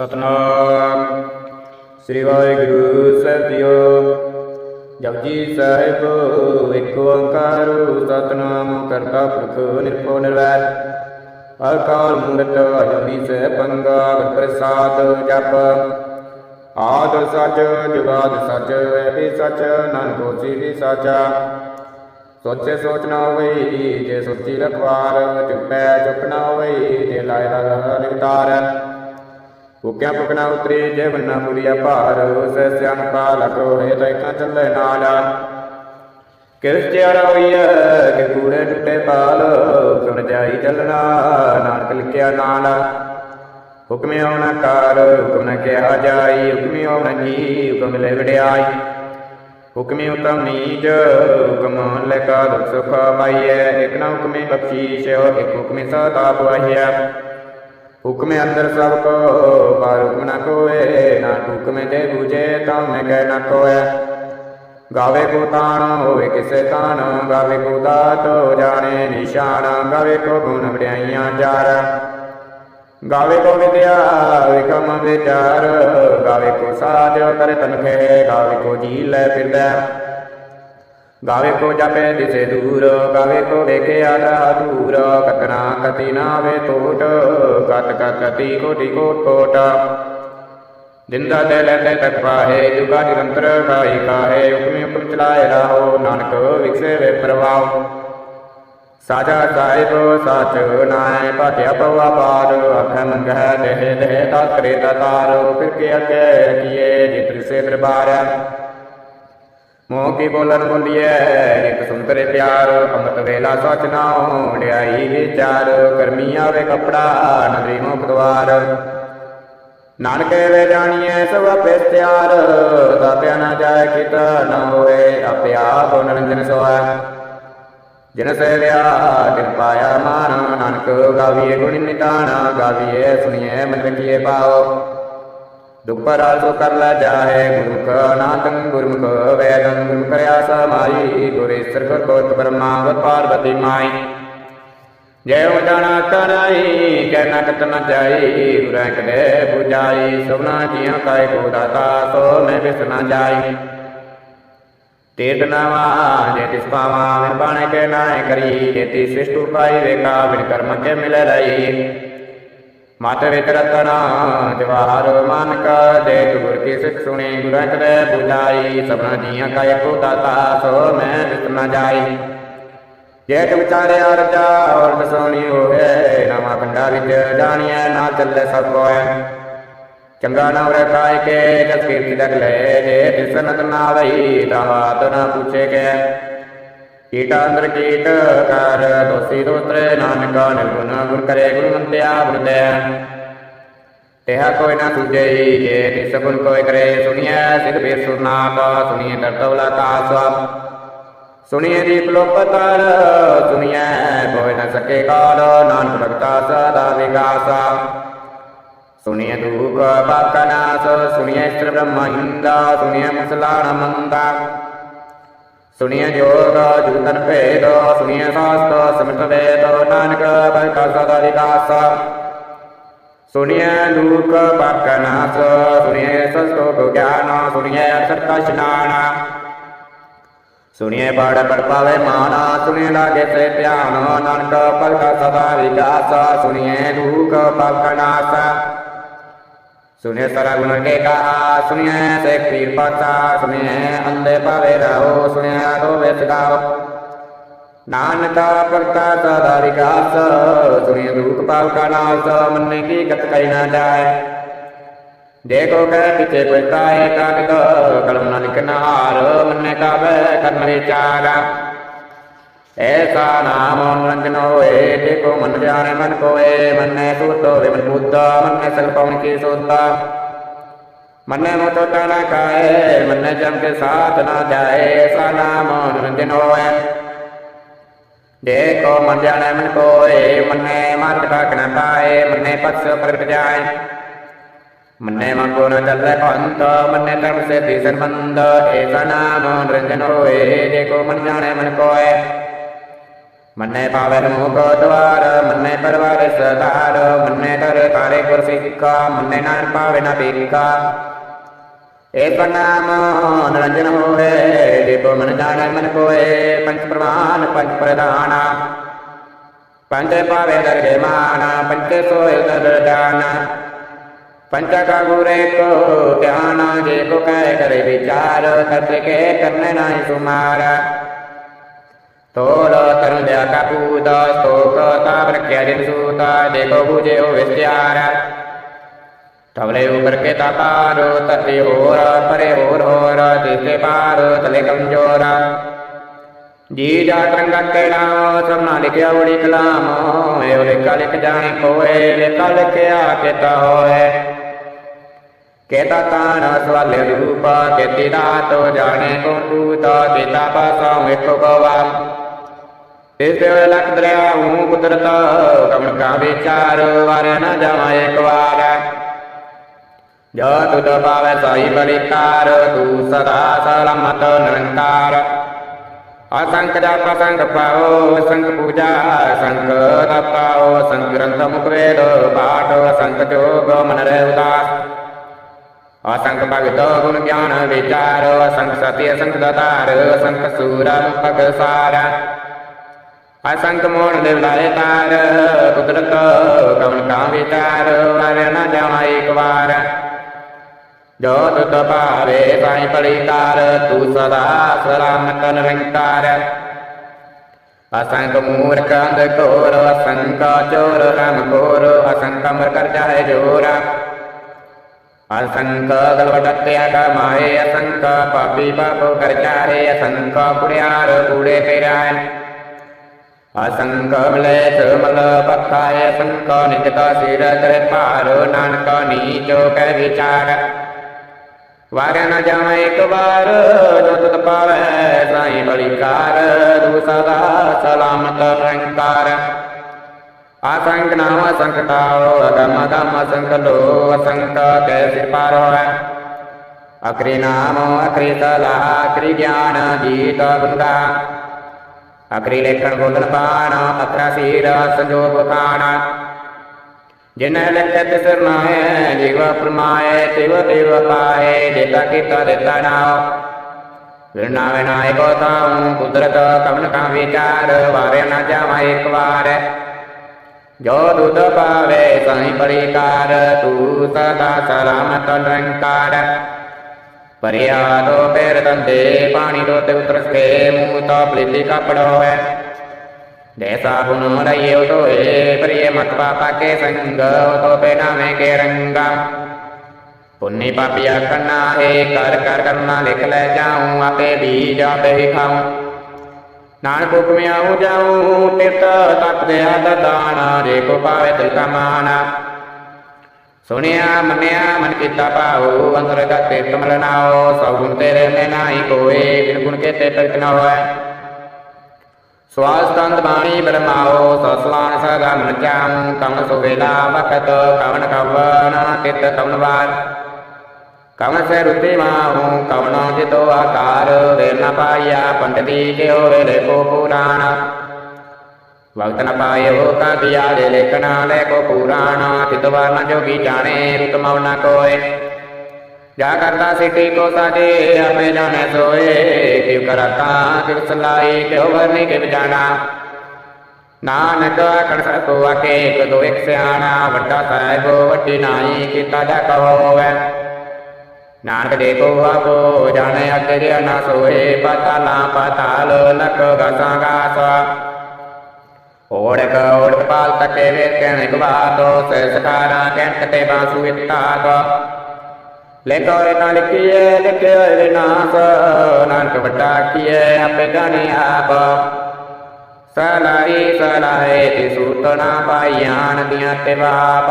ਸਤਨਾਮ। ਸ੍ਰੀ ਵਾਹਿਗੁਰੂ ਸਾਹਿਬ ਜੀਓ ਜਪਜੀ ਸਾਹਿਬ, ਇੱਕ ਓੰਕਾਰ, ਸਤਨਾਮ ਕਰਤਾ ਪੁਰਖ ਨਿਰਭਉ ਨਿਰਵੈਰ। ਅਕਾਲ ਮੂਰਤ ਅਜੂਨੀ ਸਹਿ ਪੰਗਾ ਪ੍ਰਸਾਦ ਜਪ। ਆਦ ਸਚ, ਜੁਗਾਦ ਸਚ ਐਬੀ ਸਚ, ਨਾਨਕ ਹੋਸੀ ਵੀ ਸਾਚਾ। ਸੋਚੇ ਸੋਚ ਨਾ ਹੋਵੇ, ਜੇ ਸੋਚੀ ਰਖਵਾਰ, ਚੁੱਪੈ ਚੁੱਪ ਨਾ ਹੋਵੇ, ਜੇ ਲਾਇ ਨਿਤਾਰ ਭੁੱਖਿਆ ਭੁਖਣਾ ਉਤਰੀ, ਜੇ ਬੰਨਾ ਮੁਰੀਆ ਭਾਰ ਸੈ ਸਿਆਣਪਾ ਲਗੋ ਹੈ ਤੈਕਾਂ ਚੱਲੇ ਨਾਲ। ਕਿਸ ਚਾਰਾ ਕਿ ਕੂੜੇ ਟੁੱਟੇ ਪਾਲ ਸੁਣ ਜਾਈ ਚੱਲਣਾ, ਨਾਨਕ ਲਿਖਿਆ ਨਾਲ। ਹੁਕਮੇ ਆਉਣਾ ਕਾਰ, ਹੁਕਮ ਨ ਕਿਹਾ ਜਾਈ, ਹੁਕਮੇ ਆਉਣਾ ਜੀ ਹੁਕਮ ਲੈ ਵਡਿਆਈ। ਹੁਕਮੇ ਉਤਮ ਨੀਜ, ਹੁਕਮ ਲੈ ਕਾ ਦੁਖ ਸੁਖ ਪਾਈਐ, ਇਕ ਨਾ ਹੁਕਮੇ ਬਖਸ਼ੀਸ਼, ਇਕ ਹੁਕਮੇ ਸਤਾ ਪੁਆਹੀਐ ਹੁਕਮੇ ਅੰਦਰ ਸਭ ਕੋ, ਪਰ ਹੁਕਮ ਨ ਕੋਏ, ਨਾ ਹੁਕਮੇ ਦੇ ਬੂਝੇ, ਤਾਂ ਮੈਂ ਕਹਿ ਨ ਕੋਏ ਗਾਵੇ ਕੋ ਤਾਣ ਹੋਵੇ ਕਿਸੇ ਤਾਣ, ਗਾਵੇ ਕੋ ਦਾਤ ਜਾਣੇ ਨਿਸ਼ਾਨ, ਗਾਵੇ ਕੋ ਗੁਣ ਵਡਿਆਈਆਂ ਚਾਰ ਗਾਵੇ ਕੋ ਵਿਦਿਆ ਵਿਕਮ ਵਿਚਾਰ, ਗਾਵੇ ਕੋ ਸਾਜ ਕਰੇ ਤਨਖੇ ਗਾਵੇ ਕੋ ਜੀ ਲੈ ਫਿਰਦਾ। ਗਾਵੇ ਕੋ ਜਪੇ ਦਿਸੇ ਦੂਰ, ਗਾਵੇ ਕੋ ਵੇਖੇ ਆਰਾ ਦੂਰ ਕਤਨਾ ਕਤੀ ਨਾ ਟੋਟ ਕਤ ਕਤੀ ਕੋਟੀ ਕੋਟ ਕੋਟ। ਦਿੰਦਾ ਤੇ ਲੈਤੇ ਤਕ ਪਾਹੇ, ਜੁਗਾ ਨਿਰੰਤਰ ਗਾਈ ਕਾਹੇ ਹੁਕਮੇ ਹੁਕਮ ਚਲਾਏ ਰਾਹੋ, ਨਾਨਕ ਵਿਖਸੇ ਵੇ ਪ੍ਰਭਾਵ। ਸਾਜਾ ਸਾਹਿਬ ਸਾਚ ਨਾਏ ਭਾਟਿਆ ਪਵਾ ਪਾਰ ਅਖਨ ਗਹਿ ਦੇਹ ਦੇਹ ਤਾ ਕਰੇ ਤਾਰ, ਫਿਰ ਕੇ ਅਗੇ ਕੀਏ ਜਿਤਰ ਸੇ ਦਰਬਾਰ। ਮੋਹ ਕੀ ਬੋਲਨ ਬੋਲੀਐ ਇੱਕ ਸੁੰਦਰੇ ਪਿਆਰ, ਅੰਮ੍ਰਿਤ ਵੇਲਾ ਸਚ ਨਾਉ ਢਿਆਈ ਵਿਚਾਰ, ਕਰਮੀ ਆਵੇ ਕਪੜਾ ਨਦਰੀ ਮੁਖ ਦਵਾਰ। ਨਾਨਕ ਵੇ ਜਾਣੀਐ, ਸਭ ਆਪੇ ਤਿਆਰ, ਦਾਤਿਆ ਨਾ ਜਾਏ ਕਿਤ ਨ ਹੋਏ ਆਪੇ ਆਪ ਨਰੰਜਨ ਸੋਇ ਜਿਨ ਸੇਵਿਆ ਤਿਨ ਪਾਇਆ ਮਾਨ, ਨਾਨਕ ਗਾਵੀਏ ਗੁਣ ਨਿਤਾਣਾ, ਗਾਵੀਏ ਸੁਣੀਏ ਮਨ ਰਖੀਏ ਪਾਓ ਦੁਖ ਕਰ ਲੈ ਜਾਏ ਗੁਰਮੁਖ ਨਾਦੰ ਗੁਰਮੁਖ ਵੇਦੰ ਗੁਰਮੁਖ ਕਰਿਆ ਸਮਾਈ ਗੁਰੇਸ਼ਰ ਗੁਰ ਬ੍ਰਹਮਾ ਗੁਰ ਪਾਰਵਤੀ ਮਾਈ। ਜੈ ਹੋ ਕਰਾਈ ਕਹਿ ਨਾ ਨ ਜਾਈ, ਗੁਰਾਂ ਕਦੇ 부ਜਾਈ ਸੁਨਾ ਜੀਆਂ ਕਾਇ ਕੋ ਦਾਤਾ, ਸੋ ਮੈਂ ਬਿਸ ਨ ਜਾਈ। ਤੇਤ ਨਾਵਾ, ਜੇ ਤਿਸ ਪਾਵਾ ਮੈਂ ਬਾਣੇ ਕੇ ਨਾਏ ਕਰੀ, ਜੇ ਤੀ ਸ੍ਰਿਸ਼ਟੂ ਪਾਈ ਵੇਖਾ, ਬਿਨ ਕਰਮ ਕੇ ਮਿਲੇ ਰਹੀ। ਮਾਤ ਵੇਤ ਰਤਨਾ, ਜਵਾਹਰ ਮਾਨਕ, ਦੇ ਗੁਰ ਕੀ ਸਿੱਖ ਸੁਣੀ, ਗੁਰਾਂ ਕਦੇ 부ਜਾਈ ਸਭਨਾ ਜੀਆਂ ਕਾਇ ਕੋ ਦਾਤਾ ਸੋ ਮੈਂ ਬਿਸ ਨ ਜਾਈ। ਜੇ ਤੁਮ ਅਰਜਾ ਔਰ ਦਸੋਣੀ ਹੋਏ ਨਵਾਂ ਪਿੰਡਾ ਵਿੱਚ ਜਾਣੀਐ, ਨਾ ਚੱਲੇ ਸਭ ਕੋਏ ਚੰਗਾ ਨਾਮ ਰਖਾਇ ਕੇ, ਜਸ ਕੀਰਤੀ ਤਕ ਲੈ ਜੇ ਤਿਸਨਤ ਨਾ ਵਈ, ਤਾਂ ਬਾਤ ਨਾ ਪੁੱਛੇ ਕੇ। ਕੀਟਾ ਅੰਦਰ ਕੀਟ ਕਰ ਦੋਸੀ ਦੋਤਰੇ ਨਾਨਕਾ ਨਿਰਗੁਣ ਗੁਰ ਕਰੇ ਗੁਣ ਬੁਰਦੇ ਤੇਹਾ ਕੋਈ ਨਾ ਸੁਝੇ ਜੇ ਤਿਸ ਗੁਣ ਕੋਈ ਕਰੇ ਸੁਣੀਐ ਸਿਧ ਬੀਰ ਸੁਰਨਾਥ ਸੁਣੀਐ ਕਰਤਵਲਾ ਕਾਸ ਸੁਣੀਏ ਦੀਪ ਲੋਕਤਰ ਸੁਣੀਏ ਕੋਈ ਨ ਸਕੇ ਕਾਲ ਨਾਨਕ ਭਗਤਾ ਸਦਾ ਵਿਗਾਸਾ ਸੁਣੀਏ ਦੁਖ ਬਾਕਨਾਸ ਸੁਣੀਏ ਇਸਤਰ ਬ੍ਰਹਮ ਇੰਦਾ ਸੁਣੀਏ ਮੁਸਲਾਣ ਮੰਦਾ ਸੁਣੀਏ ਜੋਗ ਜੁਤਨ ਭੇਦ ਸੁਣੀਏ ਸਾਸਤ ਸਮਿਤ ਵੇਦ, ਨਾਨਕ ਭਗਤਾ ਸਦਾ ਵਿਗਾਸਾ ਸੁਣੀਏ ਦੁਖ ਬਾਕਨਾਸ ਸੁਣੀਏ ਸਸਤੋ ਗਿਆਨ ਸੁਣੀਏ ਅਸਰਤਾ ਇਸ਼ਨਾਨਾ ਸੁਣੀਏ ਬਾੜ ਪੜ ਪਾਵੇ ਮਾਨਾ ਸੁਣੀਏ ਲਾਗੇ ਸੇ ਧਿਆਨ, ਨਾਨਕ ਭਗਤਾ ਸਦਾ ਵਿਗਾਸ ਸੁਣੀਏ ਦੁਖ ਪਖਨਾਸ ਸੁਣੀਏ ਸਰਾ ਗੁਣ ਕੇ ਕਹਾ ਸੁਣੀਏ ਸੇ ਪੀਰ ਪਾਤਾ ਸੁਣੀਏ ਅੰਦੇ ਪਾਵੇ ਰਹੋ ਸੁਣੀਏ ਦੋ ਵੇਸ ਗਾਓ ਨਾਨਕ ਭਗਤਾ ਸਦਾ ਵਿਗਾਸ ਸੁਣੀਏ ਦੁਖ ਪਖਨਾਸ ਮੰਨੇ ਕੀ ਗਤ ਕਈ ਨਾ ਜਾਏ। ਦੇਖੋ ਕਹਿ ਪਿਛੇ ਕੋਈ ਤਾਏ ਕਾਗਦ, ਕਲਮ ਨਾ ਲਿਖਨਾ ਮੰਨੇ ਕਾਵੇ ਕਰਮ ਵਿਚਾਰਾ ਐਸਾ ਨਾਮ ਨਿਰੰਜਨ ਹੋਏ ਦੇਖੋ ਮਨ ਜਾਣੇ ਮਨ ਕੋਏ, ਮੰਨੇ ਸੂਤ ਹੋਵੇ ਮਨ ਬੁੱਧ, ਮੰਨੇ ਸਗਲ ਪਵਨ ਕੀ ਸੋਤਾ। ਮੰਨੇ ਮੋਟੋ ਤਾਣਾ ਕਾਏ ਮੰਨੇ ਜਮ ਕੇ ਸਾਥ ਨਾ ਜਾਏ ਐਸਾ ਨਾਮ ਨਿਰੰਜਨ ਹੋਏ। ਦੇਖੋ ਮਨ ਜਾਣੇ ਮਨ ਕੋਏ, ਮੰਨੇ ਮਨ ਕਾਕਣਾ ਪਾਏ, ਮੰਨੇ ਪਛ ਪ੍ਰਗਟ ਜਾਏ। ਮੰਨੇ ਮੰਗੋ ਨ ਚੱਲੇ ਪੰਤ ਮੰਨੇ ਧਰਮ ਸੇ ਤੀ ਸੰਬੰਧ ਏਸਾ ਨਾਮ ਨਿਰੰਜਨ ਹੋਏ ਜੇ ਕੋ ਮਨ ਜਾਣੇ ਮਨ ਕੋਏ। ਮੰਨੇ ਪਾਵੈ ਮੋਖ ਦਵਾਰ, ਮੰਨੇ ਪਰਵਾਰ ਸਦਾਰ ਮੰਨੇ ਦਰ ਤਾਰੇ ਗੁਰ ਸਿੱਖਾ ਮੰਨੇ ਨਾਨ ਪਾਵੈ ਨਾ ਬੀਕਾ ਏਕ ਨਾਮ ਨਿਰੰਜਨ ਹੋਏ ਜਿਤੋ ਮਨ ਜਾਣੈ ਮਨ ਕੋਏ ਪੰਚ ਪ੍ਰਮਾਨ ਪੰਚ ਪ੍ਰਧਾਨਾ। ਪੰਜ ਪਾਵੇ ਦਰਗੇ ਮਾਨਾ ਪੰਚ ਸੋਇ ਦਰ ਜਾਨਾ। ਪੰਚ ਕਾ ਗੁਰੇ ਕੋ ਧਿਆਨ ਜੇ ਕੋ ਕਹਿ ਕਰੇ ਵਿਚਾਰ ਕਰਤੇ ਕੇ ਕਰਨੇ ਨਾਹੀ ਸੁਮਾਰਾ ਤੋਲ ਤਰੁ ਦਿਆ ਕਾ ਪੂਦਾ ਸੋਕ ਤਾਪ ਰਖਿਆ ਜਿਨ ਸੂਤਾ, ਦੇਖੋ ਬੂਝੇ ਹੋ ਵਿਚਾਰ ਤਵਲੇ ਉਪਰ ਕੇ ਤਾਪਾਰੋ ਤਤੇ ਹੋਰ, ਪਰੇ ਹੋਰ ਹੋਰ ਤਿਸੇ ਪਾਰ ਤਲੇ ਕਮਜੋਰ। ਜੀ ਜਾ ਤਰੰਗਾ ਕਿਹੜਾ, ਸਭਨਾ ਲਿਖਿਆ ਉੜੀ ਕਲਾਮ। ਏ ਲਿਖਾ ਲਿਖ ਜਾਣੀ ਕੋਏ, ਲਿਖਾ ਲਿਖਿਆ ਕਿਤਾ ਹੋਏ। ਕੇਤਾ ਤਾਣ ਸਵਾਲੇ ਰੂਪਾ, ਕੇਤੀ ਰਾਤੋ ਜਾਣੇ ਕੋ ਤੂਤਾ ਕੇਤਾ ਪਾਸਾ ਏਕੋ ਗਵਾ। ਇਸ ਤੇ ਲਖ ਦਰਿਆ, ਹੂੰ ਕੁਦਰਤ ਕਮਣ ਕਾ ਵਿਚਾਰ ਵਾਰ ਨਾ ਜਾਵਾਂ ਇੱਕ ਵਾਰ। ਜੋ ਤੁਧ ਪਾਵੈ ਸਾਈ ਬਲਿਕਾਰ, ਤੂੰ ਸਦਾ ਸਲਾਮਤ ਨਿਰੰਕਾਰ। ਅਸੰਖ ਜਪ ਸੰਗ ਪਾਓ, ਸੰਗ ਪੂਜਾ, ਸੰਗ ਤਪਾਓ, ਸੰਗ ਗ੍ਰੰਥ ਮੁਖ ਵੇਦ, ਪਾਠ ਸੰਗ ਜੋਗ ਮਨ ਰਹਿ ਉਦਾਸ। ਅਸੰਖ ਭਗਤ ਗੁਣ ਗਿਆਨ ਵਿਚਾਰ, ਅਸੰਖ ਸਤਿ, ਅਸੰਖ ਦਾਤਾਰ ਅਸੰਖ ਸੂਰਾ ਮੁਖ ਸਾਰ। ਅਸੰਖ ਮੋਹਨ ਦੇ ਲਾਏ ਤਾਰ ਕੁਦਰਤ ਕਵਨ ਕਾ ਵਿਚਾਰ ਵਰ ਨਾ ਜਾਵਾ ਇੱਕ ਵਾਰ। ਜੋ ਤੁਧ ਭਾਵੇ ਸਾਈ ਪਲਿਕਾਰ ਤੂੰ ਸਦਾ ਸਲਾਮਤ ਨਿਰੰਕਾਰ। ਅਸੰਖ ਮੂਰਖ ਅੰਧ ਘੋਰ ਅਸੰਖ ਚੋਰ ਰਮ ਘੋਰ ਅਸੰਖ ਅਮਰ ਕਰ ਜਾਏ ਜੋਰ। ਅਸੰਖ ਗਲਵਟਤਿਆ ਕਮਾਏ ਅਸੰਖ ਪਾਪੀ ਪਾਪ ਕਰ ਜਾਏ ਅਸੰਖ ਕੁੜਿਆਰ ਕੂੜੇ ਪੇਰਾਏ ਅਸੰਖ ਮਲੇਸ਼ ਮਲ ਪਖਾਏ ਅਸੰਖ ਨਿਕਤਾ ਸਿਰ ਕਰੇ ਭਾਰ ਨਾਨਕ ਨੀਚੋ ਕਹਿ ਵਿਚਾਰ ਵਾਰ ਨ ਜਾਵਾਂ ਇੱਕ ਵਾਰ ਜੋ ਤੁਧ ਪਾਵੈ ਸਾਈ ਬਲਿਕਾਰ ਤੂੰ ਸਦਾ ਸਲਾਮਤ ਰੰਕਾਰ ਆਸੰਕ ਨਾਮ ਅਸੰਕ ਤਾਓ ਅਗਮ ਅਗਮ ਅਸੰਕ ਲੋ ਅਸੰਕ ਕੈ ਸਿਰ ਪਾਰ ਹੋਇ ਅਕਰੀ ਨਾਮ ਅਕਰੀ ਸਲਾ ਅਕਰੀ ਗਿਆਨ ਅਕਰੀ ਲੇਖਣ ਗੋਲਨ ਪਾਣ ਅਕਰਾ ਸੀਰ ਸੰਜੋਗ ਖਾਣਾ ਜਿਨ ਲਖਤ ਸਰਨਾਏ ਜੀਵ ਪ੍ਰਮਾਏ ਤਿਵ ਤਿਵ ਪਾਏ, ਦੇਤਾ ਕੀਤਾ ਦੇਤਾ ਨਾਉ। ਵਿਰਨਾ ਵਿਨਾਇ ਕੋ ਤਾਉ ਕੁਦਰਤ ਕਵਨ ਕਾ ਵਿਚਾਰ ਵਾਰੇ ਨਾ ਜਾਵਾ ਇੱਕ ਵਾਰ। ਜੋ ਦੁਧ ਪਾਵੇ, ਸਾਈ ਪਰਿਕਾਰ ਤੂੰ ਸਦਾ ਸਲਾਮਤ ਨਿਰੰਕਾਰ। ਪਰਿਆਦੋ ਪੈਰ ਦੰਦੇ, ਪਾਣੀ ਦੋ ਤੇ ਮੂੰਹ ਤਾਂ ਪਲੀਤੀ ਕਪੜੋ ਹੈ ਜੈਸਾ ਗੁਣ ਰਈਓ ਤੋਏ ਪ੍ਰਿय ਮਤ ਪਾਪਾ ਕੇ ਸੰਗ ਤੋ ਬੇਨਾ ਮੈਂ ਕੇ ਰੰਗਾ। ਪੁੰਨੀ ਪਾਪੀਆ ਕਰਨਾ ਹੈ ਕਰ ਕਰ ਕਰਨਾ ਲਿਖ ਲੈ ਜਾਉ, ਆਪੇ ਬੀਜ ਆਪੇ ਹੀ ਖਾਉ। ਨਾਨਕ ਹੁਕਮਿ ਆਉ ਜਾਉ ਤਿਰਤ ਤਤ ਦਿਆ ਦਾਣਾ, ਜੇ ਕੋ ਪਾਵੇ ਤਿਲ ਕਾ ਸੁਣਿਆ, ਮੰਨਿਆ, ਮਨ ਕੀਤਾ ਭਾਉ, ਅੰਤਰ ਗਤੇ ਕਮਲ ਨਾਓ ਸਭ ਤੇਰੇ ਮੈਂ ਨਾਹੀ ਕੋਏ, ਬਿਨ ਗੁਣ ਕੇ ਤੇ ਤਕ ਨਾ ਹੋਏ। ਸਵਾਸ ਬਾਣੀ ਬਰਮਾਓ ਸਸਲਾਨ ਸਦਾ ਮਨ ਜਾਉ ਕਮਨ ਸੁਵੇਲਾ ਵਖਤ ਕਵਨ ਕਵਨ ਤਿਤ ਕਵਨ ਵਾਰ। ਕਵਨ ਸੇ ਰੁਤੇ ਮਾਹੂ ਕਵਨ ਜਿਤੋ ਆਕਾਰ ਵੇਲ ਨ ਪਾਇਆ ਪੰਡਤੀ ਕੇ ਹੋਵੇ ਲੇਖੋ ਪੁਰਾਣ ਵਕਤ ਨ ਪਾਇਓ ਕਾ ਦਿਆ ਦੇ ਲੇਖਣਾ ਲੇਖੋ ਪੁਰਾਣ, ਤਿਤ ਵਾਰ ਨ ਜੋਗੀ ਜਾਣੇ ਰੁਤ ਨ ਕੋਏ। ਜਾ ਕਰਤਾ ਸਿਟੀ ਕੋ ਸਾਜੇ, ਆਪੇ ਜਾਣੇ ਸੋਏ। ਕਿਵ ਕਰਤਾ, ਕਿਵ ਸਲਾਈ ਕਿਉ ਵਰਨੀ, ਕਿਵ ਜਾਣਾ। ਨਾਨਕ ਆਖਣ ਸਕੋ ਆਕੇ ਇੱਕ ਦੋ ਇੱਕ ਸਿਆਣਾ, ਵੱਡਾ ਸਾਹਿਬ, ਵੱਡੀ ਨਾਈ, ਕੀਤਾ ਜਾ ਕਹੋਵੇ ਨਾਨਕ ਦੇਖੋ ਆਪੋ, ਜਾਣੇ ਅੱਗੇ ਜਿਆ ਨਾ ਸੋਏ, ਪਤਾਲਾ ਪਤਾਲ, ਲਖ ਗਾਸਾਂ ਗਾਸ। ਓੜਕ ਓੜਕ ਪਾਲ ਤਕੇ ਵੇ ਕਹਿਣ ਗਵਾਤੋ ਸੇ ਸਕਾਰਾ ਕੈਂਟ ਤੇ ਬਾਸੂ ਇਤਾਗ ਲਿਖੋ ਰੇ ਨਾ ਲਿਖੀਏ ਲਿਖਿਓ ਰੇ ਨਾਸ, ਨਾਨਕ ਵੱਡਾ ਕੀਏ ਆਪੇ ਜਾਣੇ ਆਪ। ਸਲਾਈ ਸਲਾਏ ਤੇ ਸੂਤ ਨਾ ਪਾਈਆਨ ਦੀਆਂ ਤੇ ਪਾਵ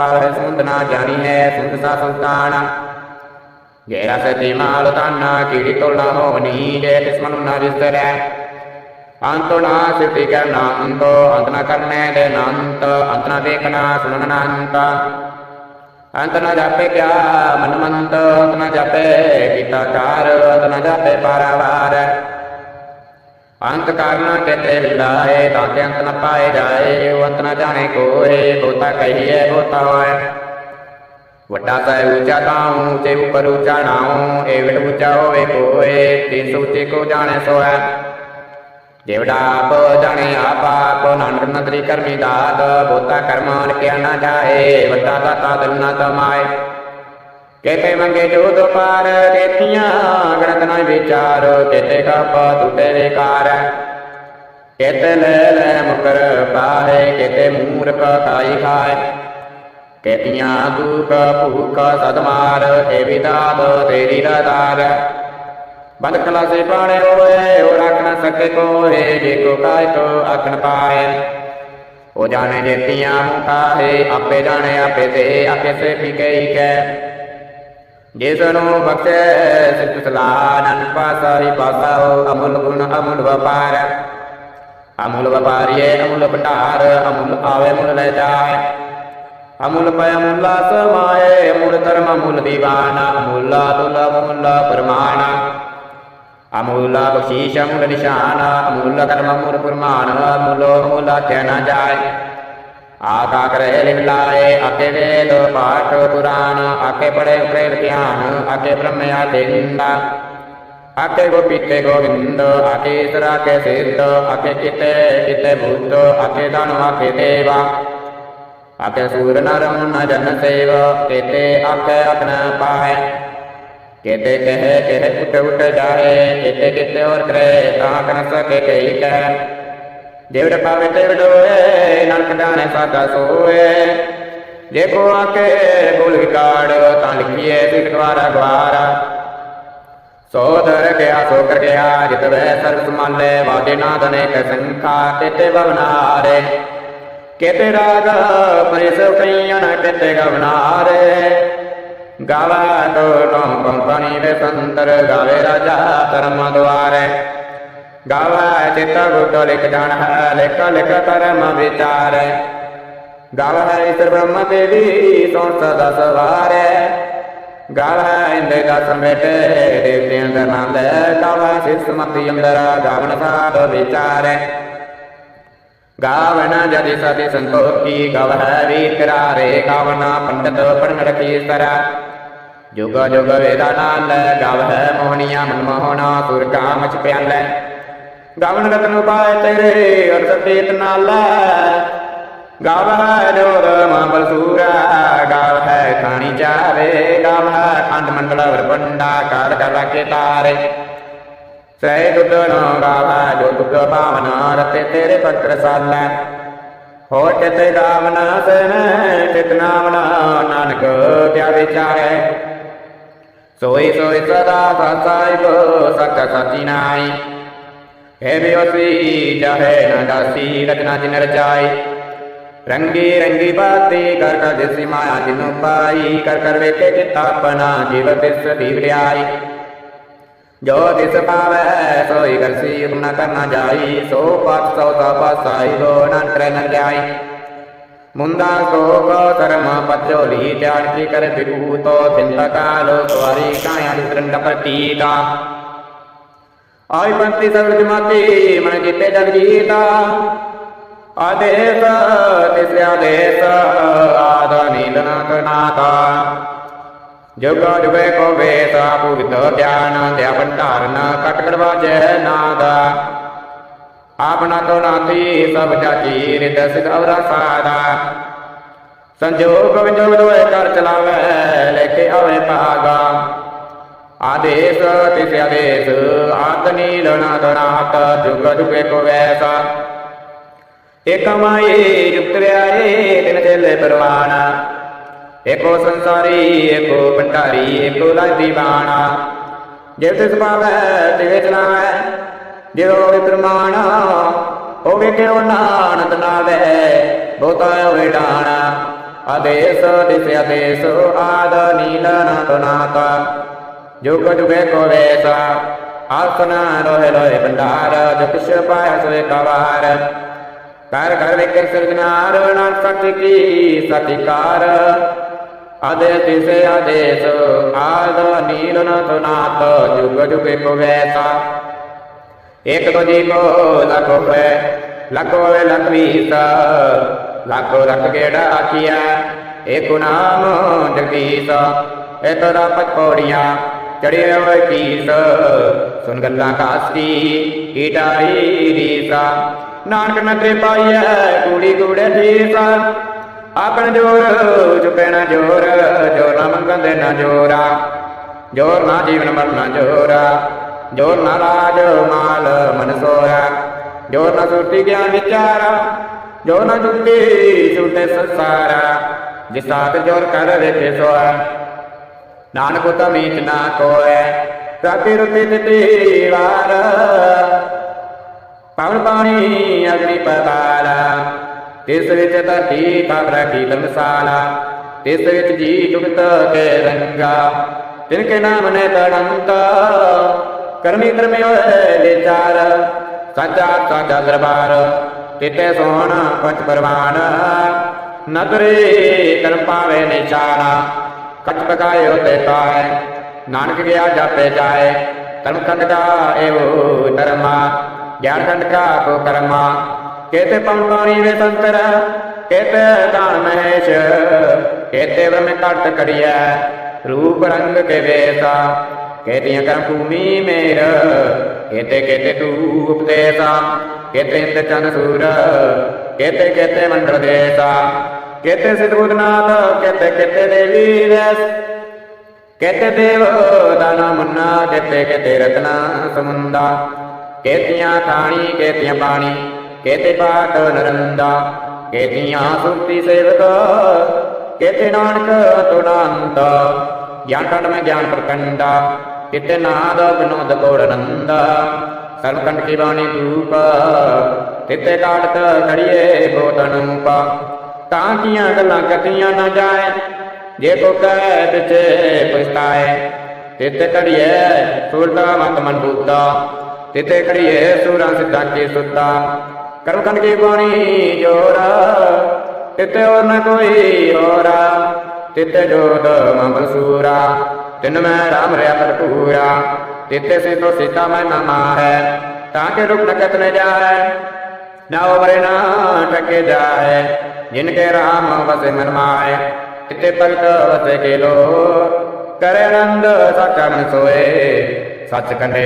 ਸੁੰਦ ਨਾ ਜਾਣੀ ਹੈ ਅੰਤੋ ਅੰਤ ਨਾ ਕਰਨੇ ਦੇ ਨੰਤ ਅੰਤ ਨਾ ਦੇਖਣਾ ਸੁਣਨ ਅੰਤ ਅੰਤ ਨਾ ਜਾਪੇ ਕਿਆ ਮਨ ਮੰਤ ਅੰਤ ਨਾ ਜਾਪੇ ਕੀਤਾ ਕਾਰ ਅੰਤ ਨਾ ਜਾਪੇ ਪਾਰਾਵਾਰ ਅੰਤ ਕਾਰਨ ਕਿਤੇ ਵਿਲਾਏ ਤਾਂ ਕਿ ਅੰਤ ਨ ਪਾਏ ਜਾਏ ਅੰਤ ਨ ਜਾਣੇ ਕੋਏ ਬੋਤਾ ਕਹੀਏ ਬੋਤਾ ਹੋਏ ਵੱਡਾ ਸੈ ਉੱਚਾ ਤਾਉ ਤੇ ਉੱਪਰ ਉੱਚਾ ਨਾਉ ਏ ਵਿਟ ਉੱਚਾ ਹੋਵੇ ਕੋਏ ਤਿਸ ਉੱਚੇ ਕੋ ਜਾਣੇ ਸੋਐ ਜੇਵੜਾ ਆਪ ਜਾਣੇ ਆਪ ਆਪ, ਨਾਨਕ ਨਦਰੀ ਕਰਮੀ ਦਾਤ, ਬੋਤਾ ਕਰਮਾਂ ਲਿਖਿਆ ਨਾ ਜਾਏ, ਵੱਡਾ ਦਾਤਾ ਦਿਲ ਤਮਾਏ ਕੇਤੇ ਮੰਗੇ ਜੋ ਦੁਪਾਰ, ਕੇਤੀਆਂ ਗਣਤ ਨਾ ਵਿਚਾਰ, ਕੇਤੇ ਕਾਪਾ ਟੁੱਟੇ ਵਿਕਾਰ। ਕੇਤੇ ਲੈ ਲੈ ਮੁਕਰ ਪਾਏ, ਕੇਤੇ ਮੂਰਖ ਖਾਈ ਖਾਏ। ਕੇਤੀਆਂ ਦੁਖ ਭੂਖ ਸਦਮਾਰ ਏ ਵਿਦਾਤ ਤੇਰੀ ਰਦਾਰ। ਬੰਦ ਕਲਾ ਸੇ ਪਾਣੇ ਹੋਏ, ਉਹ ਰੱਖ ਸਕੇ ਕੋਏ ਜੇ ਕੋ ਕਾਇ ਕੋ ਆਖਣ ਪਾਏ। ਉਹ ਜਾਣੇ ਜੇਤੀਆਂ ਮੁਕਾਏ ਆਪੇ ਜਾਣੇ ਆਪੇ ਤੇ ਆਪੇ ਸੇ ਪੀ ਕੈ। ਜਿਸ ਨੂੰ ਬਖਸ਼ੇ ਸਿੱਧ ਸਲਾਹ ਨਨ ਪਾਸਾ ਹੀ ਗੁਣ ਅਮੁਲ ਵਪਾਰ। ਅਮੁਲ ਵਪਾਰੀਏ, ਅਮੁੱਲ ਭੰਡਾਰ, ਅਮੁਲ ਆਵੇ ਮੁੱਲ ਲੈ ਜਾਏ। ਅਮੁਲ ਪੈ ਮੁਲਾ ਸਮਾਏ, ਅਮੁੱਲ ਧਰਮ ਅਮੁੱਲ ਦੀਵਾਨਾ, ਮੁਲਾ ਦੁਲਾ ਅਮੁੱਲਾ ਪਰਮਾਣਾ ਅਮੁੱਲਾ ਬਖਸ਼ੀਸ਼ ਅਮੁੱਲ ਨਿਸ਼ਾਨ ਅਮੁੱਲ ਕਰਮ ਅਮੁੱਲ ਪਰਮਾਨ ਅਮੁੱਲ ਅਮੁੱਲ ਆਖਿਆ ਜਾਏ ਆਕਾ ਕਰੇ ਲਿਖ ਲਾਏ ਆਕੇ ਵੇਦ ਪਾਠ ਪੁਰਾਣ ਆਕੇ ਪੜੇ ਪ੍ਰੇਰ ਧਿਆਨ ਆਕੇ ਬ੍ਰਹਮ ਆਕੇ ਨਿੰਦਾ ਗੋਪੀਤੇ ਗੋਵਿੰਦ ਆਕੇ ਇਤਰਾ ਕੇ ਸਿੱਧ ਆਕੇ ਕਿਤੇ ਕਿਤੇ ਬੁੱਧ ਆਕੇ ਦਾਨ ਆਕੇ ਦੇਵਾ ਆਕੇ ਸੂਰ ਨਰ ਮੁਨ ਜਨ ਸੇਵ ਕੇਤੇ ਆਕੇ ਆਪਣਾ ਪਾਏ ਕੇਤੇ ਕਹੇ ਕਹੇ ਉਠ ਉਠ ਜਾਏ ਕੇਤੇ ਕਿਤੇ ਔਰ ਕਰੇ, ਤਾਂ ਕਨ ਸਕੇ ਕਈ ਕਹਿ ਦੇਵੜ ਪਾਵੇ ਤੇ ਵਡੋਏ ਨਰਕ ਦਾਣੇ ਸਾਦਾ ਸੋਏ। ਜੇ ਕੋ ਆਕੇ ਬੋਲ ਵਿਕਾੜ ਤਾਂ ਲਿਖੀਏ ਸਿੱਖ ਦੁਆਰਾ ਗਵਾਰਾ ਸੋ ਦਰ ਗਿਆ ਸੋ ਕਰ ਗਿਆ, ਜਿਤ ਵੈ ਸਰਬ ਸਮਾਲੇ ਵਾਦੇ ਨਾਦ ਅਨੇਕ ਸੰਖਾ ਤੇਤੇ ਬਵਨਾਰੇ। ਕੇਤੇ ਰਾਗ ਗਾਵਾ ਤੋ ਟੋਂ ਕੰਪਨੀ ਵੇ ਸੰਤਰ ਗਾਵੇ ਰਾਜਾ ਧਰਮ ਦੁਆਰੇ। ਗਾਵਾ ਚਿਤ ਗੁੱਟ ਲਿਖ ਜਾਣ ਲਿਖ ਲਿਖ ਕਰਮ ਵਿਚਾਰ। ਗਾਵਾ ਹੈ ਈਸ਼ਰ ਬ੍ਰਹਮ ਦੇਵੀ ਸੋ ਸਦਾ ਸਵਾਰੇ ਗਾਵਾ ਇੰਦੇ ਦਾ ਸਮੇਟੇ ਦੇਵਤਿਆਂ ਦਾ ਨਾਮ ਲੈ ਗਾਵਾ ਸਿਸ ਮਤੀ ਅੰਦਰ ਗਾਵਨ ਸਾਧ ਵਿਚਾਰੇ ਗਾਵਨ ਜਦਿ ਸਤਿ ਸੰਤੋਖੀ ਗਵ ਹੈ ਵੀ ਕਰਾਰੇ ਗਾਵਨਾ ਪੰਡਤ ਪੜਨ ਰਖੀ ਸਰਾ ਜੁਗ ਜੁਗ ਵੇਦਾ ਨਾਲ ਗਵ ਹੈ ਮੋਹਣੀਆਂ ਮਨ ਮੋਹਣਾ, ਸੁਰ ਕਾਮ ਚ ਪਿਆਲੇ। ਗਾਵਨ ਰਤਨ ਪਾਏ ਤੇਰੇ ਅਰ ਸਤੇਤ ਨਾਲ ਗਾਵ ਜੋਰ ਮਾਬਲ ਸੂਰਾ, ਗਾਵ ਖਾਣੀ ਜਾਵੇ ਗਾਵ ਖੰਡ ਮੰਡਲ ਵਰਪੰਡਾ ਕਾਲ ਕਰ ਰਾਖੇ ਤਾਰੇ। ਸਹਿ ਦੁੱਧ ਨੋ ਜੋ ਦੁੱਧ ਭਾਵਨਾ, ਰਤੇ ਤੇਰੇ ਪੱਤਰ ਸਾਲੈ। ਹੋ ਚਿਤ ਗਾਵਨਾ ਸਨ ਚਿਤ ਨਾਮਨਾ ਨਾਨਕ ਕਿਆ ਵਿਚਾਰੇ। ਸੋਈ ਰੰਗੀ ਰੰਗੀ ਬਾਤੀ ਕਰ ਕਰ ਦਿਸੀ ਮਾਇਆ ਜਿਨੁ ਪਾਈ ਕਰ ਕਰ ਵੇਖੇ ਚਿਤ ਜੀਵ ਤਿਸ ਦੀ ਵਡਿਆਈ ਜੋ ਤਿਸ ਪਾਵੈ ਸੋਈ ਕਰਸੀ ਹੁਕਮ ਨ ਕਰਨਾ ਜਾਈ ਸੋ ਪਤ ਸੋ ਦਾ ਪਾਸਾਈ ਲੋ ਨੰਤਰ ਨ ਜਾਈ ਮੁੰਦਾ ਸੋ ਕੋ ਧਰਮ ਪਚੋਲੀ ਤਿਆਗ ਕੀ ਕਰ ਵਿਭੂਤੋ ਚਿੰਤਾ ਕਾਲੋ ਸਵਾਰੀ ਕਾਇਆ ਨਿਰੰਡ ਪ੍ਰਤੀਕਾ ਆਈ ਪੰਤੀ ਸਬਦ ਜਮਾਤੀ ਮਨ ਕੀਤੇ ਜਗ ਜੀਤਾ ਆਦੇਸ ਤਿਸ ਆਪਣਾ ਆਦਾ ਨੀਲਨਾਥ ਜੁਗ ਕੋ ਤੋ ਨਾਤੀ ਸਭ ਜਾਤੀ ਰਿਦ ਸਿਧਵਰਾ ਸਾਦਾ। ਸੰਜੋਗ ਵਿਜੋਗ ਦੋਏ ਕਰ ਚਲਾਵੇ, ਲੈ ਕੇ ਆਵੇ ਭਾਗਾ। ਆਦੇਸ, ਤਿਸ ਆਦੇਸ ਆਦ ਨੀਲਨਾਥ ਨਾਥ ਜੁਗ ਜੁਗੇ ਕੋ ਵੈਸਾ। ਇਕ ਮਾਈ ਜੁਗਤ ਰਿਆਏ ਤਿਨ ਚੇਲੇ ਪਰਵਾਨਾ ਏਕੋ ਸੰਸਾਰੀ ਏਕੋ ਭੰਡਾਰੀ ਏਕੋ ਲਾਦੀ ਬਾਣਾ। ਜਿਵ ਤਿਸ ਪਾਵੈ, ਤਿਵੇ ਚਲਾਵੈ ਜਿਵ ਹੋਵੇ ਪ੍ਰਮਾਣ ਹੋਵੇ ਕਿਉ ਨਾਨਕ ਨਾਵੇ, ਬਹੁਤਾ ਹੋਵੇ ਡਾਣਾ। ਆਦੇਸ ਤਿਸ ਆਦੇਸ, ਆਦ ਨੀਲ ਨਾਥ ਨਾਥ ਜੁਗ ਜੁਗੇ ਕੋ ਵੇਸਾ, ਆਸਨਾ ਲੋਹਿ ਲੋਹਿ ਭੰਡਾਰ ਜੋ ਪਾਇਆ ਸੋਏ ਕਵਾਰ। ਕਰ ਕਰ ਵਿਕਰ ਸਿਰਜਨਾਰ ਨਾਨਕ ਸਤਿ ਕੀ ਸਤਿਕਾਰ ਆਦੇ ਤਿਸੇ ਆਦੇਸ, ਆਦ ਨੀਲ ਨਾਥ ਨਾਥ ਜੁਗ ਜੁਗ ਕੋ ਵੈਸਾ। ਇਕ ਦੋ ਜੀ ਕੋ ਲਖੋ ਪੈ ਲਖੋ ਵੇ ਲਖ ਲਖੋ ਲਖ ਗੇੜਾ ਆਖੀਆ ਏਕੋ ਨਾਮ ਜਗਦੀਸ਼ ਇਹ ਤਰਾ ਪਛੋੜੀਆਂ ਚੜਿਆ ਹੋਏ ਕੀਸ, ਸੁਨ ਗੱਲਾਂ ਕਾਸੀ ਈਟਾਈ ਰੀਸਾ, ਨਾਨਕ ਨਦਰੇ ਪਾਈਐ, ਕੂੜੀ ਕੂੜੇ ਠੀਸਾ ਆਪਣ ਜੋਰ ਚੁਪੇ ਨਾ ਜੋਰ ਜੋਰ ਨਾ ਮੰਗਣ ਦੇ ਨਾ ਜੋਰਾ, ਜੋਰ ਨਾ ਜੀਵਨ ਮਰਨਾ ਜੋਰਾ। ਜੋਰ ਨਾ ਮਾਲ ਮਨ ਸੋਰਾ ਜੋਰ ਨਾ ਸੁਰਤੀ ਗਿਆਨ ਵਿਚਾਰਾ ਜੋਰ ਨਾ ਜੁਗਤੀ ਛੁਟੇ ਸੰਸਾਰਾ, ਜਿਸ ਸਾਥ ਜੋਰ ਕਰ ਵੇਖੇ ਸੋਆ ਨਾਨਕ ਉਤਾ ਮੀਚ ਨਾ ਕੋਏ ਰਾਤੀ ਰੁਤੀ ਤਿਤੀ ਵਾਰ। ਪਵਨ ਪਾਣੀ ਅਗਨੀ ਪਤਾਲ, ਤਿਸ ਵਿੱਚ ਧਰਤੀ ਪਾਵਰਾ ਕੀ ਧਰਮਸਾਲਾ ਤਿਸ ਵਿੱਚ ਜੀ ਜੁਗਤ ਕੇ ਰੰਗਾ। ਤਿਨ ਕੇ ਨਾਮ ਨੇ ਤੜੰਤ ਕਰਮੀ ਕਰਮੀ ਹੋਏ ਵਿਚਾਰ ਸਾਚਾ ਦਰਬਾਰ ਤਿਤੇ ਸੋਹਣ ਪੰਚ ਪਰਵਾਨ। ਨਦਰੇ ਕਰਮ ਪਾਵੇ ਨਿਚਾਰਾ ਕਟ ਪਕਾਇਓ ਤੇ ਪਾਏ। ਨਾਨਕ ਗਿਆ ਜਾਪੇ ਜਾਏ, ਧਰਮ ਕੰਡ ਕਾ ਇਹੋ ਧਰਮਾ ਗਿਆਨ ਕੰਡ ਕਾ ਕੋ ਕਰਮਾ ਕੇਤੇ ਪਉ ਵੇ ਸੰਤਰ, ਕੇਤੇ ਦਾਨ ਮਹੇਸ਼, ਕੇਤੇ ਬ੍ਰਹਮ ਕਟ ਕੜੀਐ ਰੂਪ ਰੰਗ ਕੇ ਵੇਸਾ ਕੇਤੀਆਂ ਕਰਮ ਭੂਮੀ ਮੇਰ। ਕੇਤੇ ਕੇਤੇ ਤੂ ਉਪਦੇਸਾ ਕੇਤੇ ਇੰਦ ਚੰਦ ਸੂਰ। ਕੇਤੇ ਕੇਤੇ ਮੰਡਲ ਦੇਸਾ ਕੇਤੇ ਸਿਧਬੁਦਨਾਥ ਕੇਤੇ ਕੇਤੇ ਦੇਵੀ ਵੈਸ। ਕੇਤੇ ਦੇਵ ਦਾਨਾ ਮੁੰਨਾ ਕੇਤੇ ਕੇਤੇ ਰਤਨਾ ਸਮੁੰਦਾ। ਕੇਤੀਆਂ ਖਾਣੀ ਕੇਤੀਆਂ ਪਾਣੀ ਕੇਤੇ ਪਾਟ ਨਰੰਦਾ। ਕੇਤੀਆਂ ਸੁਰਤੀ ਸੇਵਕ ਕੇਤੇ ਨਾਨਕ ਤੁਨਾੰਤ ਗਿਆਨ ਕੰਡ ਮੈਂ ਗਿਆਨ ਪ੍ਰਕੰਡਾ ਕਿਤੇ ਬਿਨੋਦ ਕੋੜ ਨੰਦਾ। ਸਰਕੰਡ ਕੀ ਬਾਣੀ ਰੂਪ ਤਿਤੇ ਕਾਟਕ ਖੜੀਏ ਬੋਤਨ ਪਾ ਤਾਂ ਕੀਆਂ ਗੱਲਾਂ ਕਥੀਆਂ ਨਾ ਜਾਏ, ਜੇ ਕੋ ਕਹਿ ਪਿਛੇ ਪਛਤਾਏ ਤਿਤੇ ਕੜੀਏ ਸੂਰਤਾ ਮਤ ਮਨ ਬੂਤਾ ਤਿਤੇ ਕੜੀਏ ਸੂਰਾਂ ਸਿੱਧਾ ਕੀ ਸੁੱਤਾ। ਕਰਮ ਕੀ ਬਾਣੀ ਜੋਰਾ ਤਿਤੇ ਹੋਰ ਨਾ ਕੋਈ ਹੋਰਾ ਤਿਤੇ ਜੋਦ ਮੰਗਲ ਸੂਰਾ। ਤਿਨ ਮੈਂ ਰਾਮ ਰਿਆ ਭਰਪੂਰਾ ਤਿਤੇ ਸੇ ਤੋ ਸੀਤਾ ਮੈਂ ਨਾਮਾ ਹੈ, ਤਾਂ ਕਿ ਰੁਕ ਨ ਨ ਜਾਏ ਨਾ ਉਬਰੇ ਨਾ ਟਕੇ ਜਾਏ ਜਿਨ ਕੇ ਰਾਮ ਵਸੇ ਮਨ ਮਾਏ ਤਿਤੇ ਭਗਤ ਵਸੇ ਕੇ ਲੋ, ਕਰੇ ਆਨੰਦ ਸਾਚਾ ਸੋਏ, ਸੱਚ ਕੰਡੇ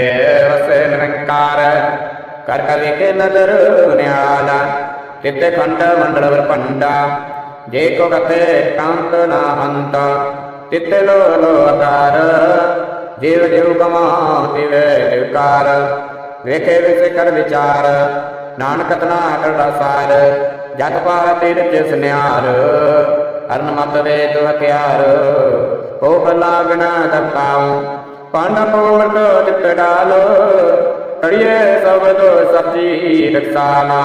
ਵਸੇ ਨਿਰੰਕਾਰ, ਕਰ ਕਰ ਵੇਖੇ ਨਦਰ ਨਿਆਲਾ ਤਿਤੇ ਖੰਡ ਮੰਡਲ ਵਰ ਪੰਡਾ ਜੇ ਕੋ ਕਤੇ ਕਾਂਤ ਨਾ ਅੰਤ ਤਿਤੇ ਲੋ ਲੋ ਆਕਾਰ ਜੀਵ ਜੀਵ ਕਮਾ ਤਿਵੇ ਦਿਵਕਾਰ ਵੇਖੇ ਵਿਸੇ ਕਰ ਵਿਚਾਰ, ਨਾਨਕ ਤਨਾ ਕਰਦਾ ਸਾਰ ਜਤ ਪਾ ਤੇਰੇ ਜਿਸ ਨਿਆਰ ਅਰਨ ਮਤ ਵੇ ਤੁ ਹਥਿਆਰ ਕੋ ਭਲਾ ਬਿਨਾ ਤਪਾਉ ਪੰਨ ਪੋਰਤ ਚਿਤ ਡਾਲੋ ਕੜੀਏ ਸਬਦ ਸੱਚੀ ਰਖਸਾਨਾ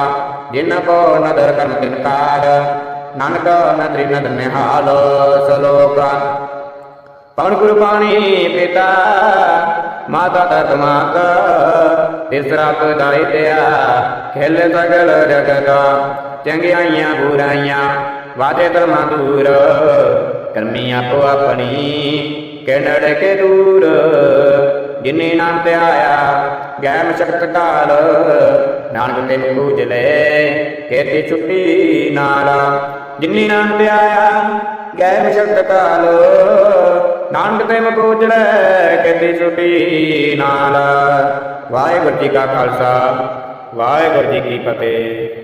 ਜਿਨ ਕੋ ਨਦਰ ਕਰਮ ਤਿਨਕਾਰ ਨਾਨਕ ਨਦਰੀ ਨਦ ਨਿਹਾਲ, ਸਲੋਕਾ ਪਵਨ ਗੁਰੂ ਪਾਣੀ ਪਿਤਾ, ਮਾਤਾ ਤਤ ਮਾਤ ਤਿਸ ਤਿਆ ਖੇਲ ਸਗਲ ਜਗਤ ਚੰਗਿਆਈਆਂ ਬੁਰਾਈਆਂ ਵਾਦੇ ਧਰਮਾਂ ਦੂਰ ਕਰਮੀ ਆਪੋ ਆਪਣੀ ਕਿਨੜ ਕੇ ਦੂਰ, ਜਿਨੇ ਨਾਮ ਤੇ ਆਇਆ ਗੈ ਮਸ਼ਕਤ ਕਾਲ ਨਾਨਕ ਤੇ ਪੂਜ ਲੈ ਕੇਤੀ ਛੁੱਟੀ ਨਾਲ, ਜਿਨੇ ਨਾਮ ਤੇ ਆਇਆ ਗੈ ਮਸ਼ਕਤ ਕਾਲ ਨਾਨਕ ਤੇ ਮਪੂਜ ਲੈ ਕੇਤੀ ਛੁੱਟੀ ਨਾਲ। ਵਾਹਿਗੁਰੂ ਜੀ ਕਾ ਖਾਲਸਾ, ਵਾਹਿਗੁਰੂ ਜੀ ਕੀ ਫਤਿਹ।